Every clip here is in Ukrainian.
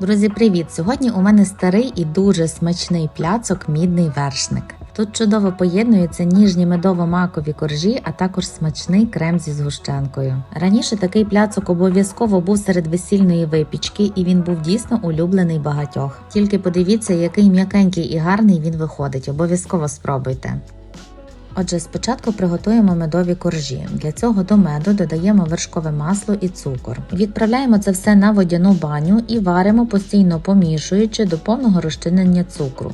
Друзі, привіт! Сьогодні у мене старий і дуже смачний пляцок мідний вершник. Тут чудово поєднуються ніжні медово-макові коржі, а також смачний крем зі згущенкою. Раніше такий пляцок обов'язково був серед весільної випічки, і він був дійсно улюблений багатьох. Тільки подивіться, який м'якенький і гарний він виходить. Обов'язково спробуйте. Отже, спочатку приготуємо медові коржі. Для цього до меду додаємо вершкове масло і цукор. Відправляємо це все на водяну баню і варимо постійно помішуючи до повного розчинення цукру.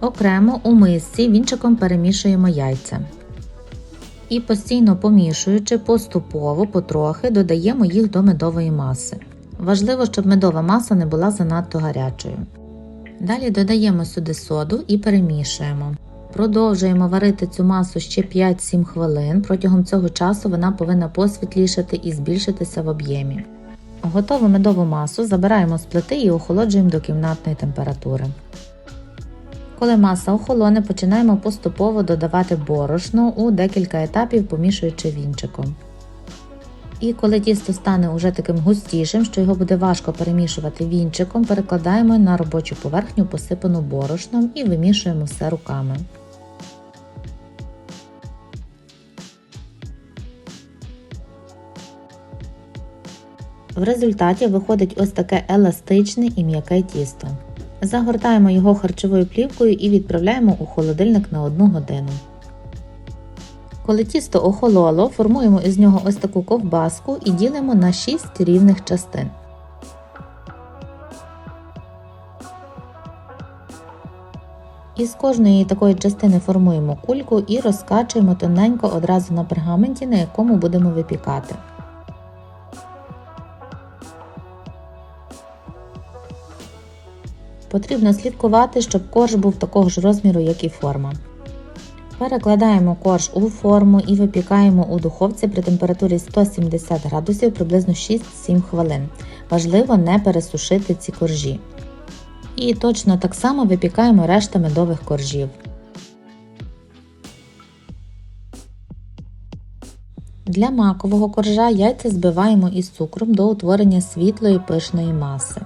Окремо у мисці вінчиком перемішуємо яйця. І постійно помішуючи, поступово, потрохи додаємо їх до медової маси. Важливо, щоб медова маса не була занадто гарячою. Далі додаємо сюди соду і перемішуємо. Продовжуємо варити цю масу ще 5-7 хвилин. Протягом цього часу вона повинна посвітлішати і збільшитися в об'ємі. Готову медову масу забираємо з плити і охолоджуємо до кімнатної температури. Коли маса охолоне, починаємо поступово додавати борошно у декілька етапів, помішуючи вінчиком. І коли тісто стане уже таким густішим, що його буде важко перемішувати вінчиком, перекладаємо на робочу поверхню, посипану борошном і вимішуємо все руками. В результаті виходить ось таке еластичне і м'яке тісто. Загортаємо його харчовою плівкою і відправляємо у холодильник на 1 годину. Коли тісто охололо, формуємо із нього ось таку ковбаску і ділимо на 6 рівних частин. Із кожної такої частини формуємо кульку і розкачуємо тоненько одразу на пергаменті, на якому будемо випікати. Потрібно слідкувати, щоб корж був такого ж розміру, як і форма. Перекладаємо корж у форму і випікаємо у духовці при температурі 170 градусів приблизно 6-7 хвилин. Важливо не пересушити ці коржі. І точно так само випікаємо решта медових коржів. Для макового коржа яйця збиваємо із цукром до утворення світлої пишної маси.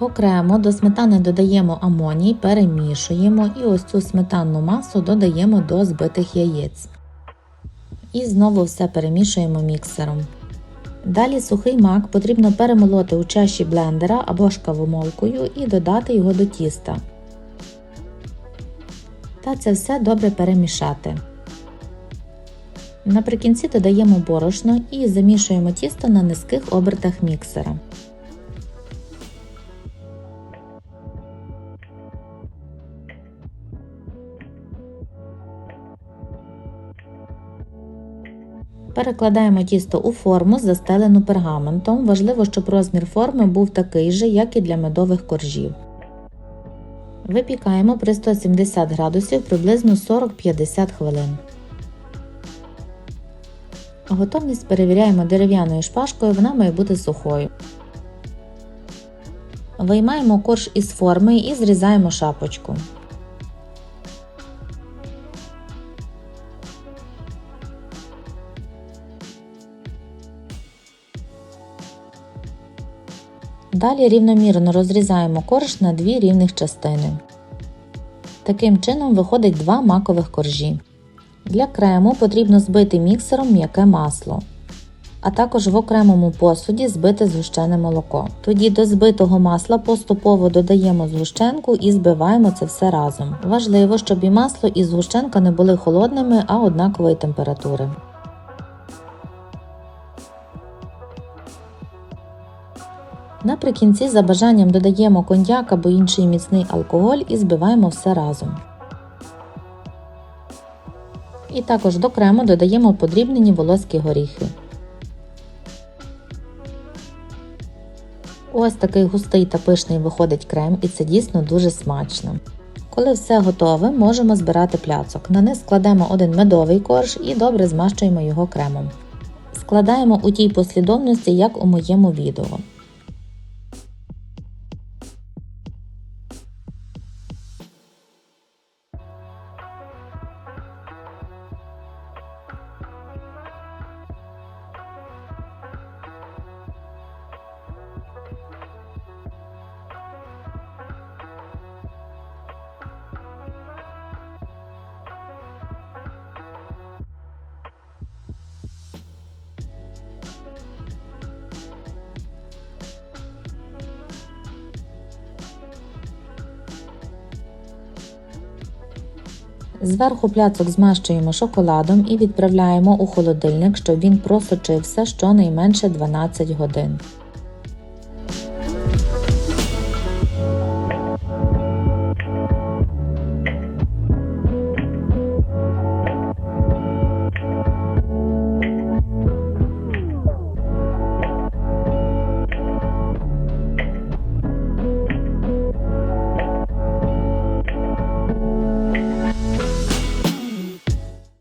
Окремо до сметани додаємо амоній, перемішуємо і ось цю сметанну масу додаємо до збитих яєць. І знову все перемішуємо міксером. Далі сухий мак потрібно перемолоти у чаші блендера або ж кавомолкою і додати його до тіста. Та це все добре перемішати. Наприкінці додаємо борошно і замішуємо тісто на низьких обертах міксера. Перекладаємо тісто у форму, застелену пергаментом. Важливо, щоб розмір форми був такий же, як і для медових коржів. Випікаємо при 170 градусів приблизно 40-50 хвилин. Готовність перевіряємо дерев'яною шпажкою, вона має бути сухою. Виймаємо корж із форми і зрізаємо шапочку. Далі рівномірно розрізаємо корж на дві рівних частини. Таким чином виходить два макових коржі. Для крему потрібно збити міксером м'яке масло, а також в окремому посуді збити згущене молоко. Тоді до збитого масла поступово додаємо згущенку і збиваємо це все разом. Важливо, щоб і масло, і згущенка не були холодними, а однакової температури. Наприкінці за бажанням додаємо коньяк або інший міцний алкоголь і збиваємо все разом. І також до крему додаємо подрібнені волоські горіхи. Ось такий густий та пишний виходить крем і це дійсно дуже смачно. Коли все готове, можемо збирати пляцок. На низ складемо один медовий корж і добре змащуємо його кремом. Складаємо у тій послідовності, як у моєму відео. Зверху пляцок змащуємо шоколадом і відправляємо у холодильник, щоб він просочився щонайменше 12 годин.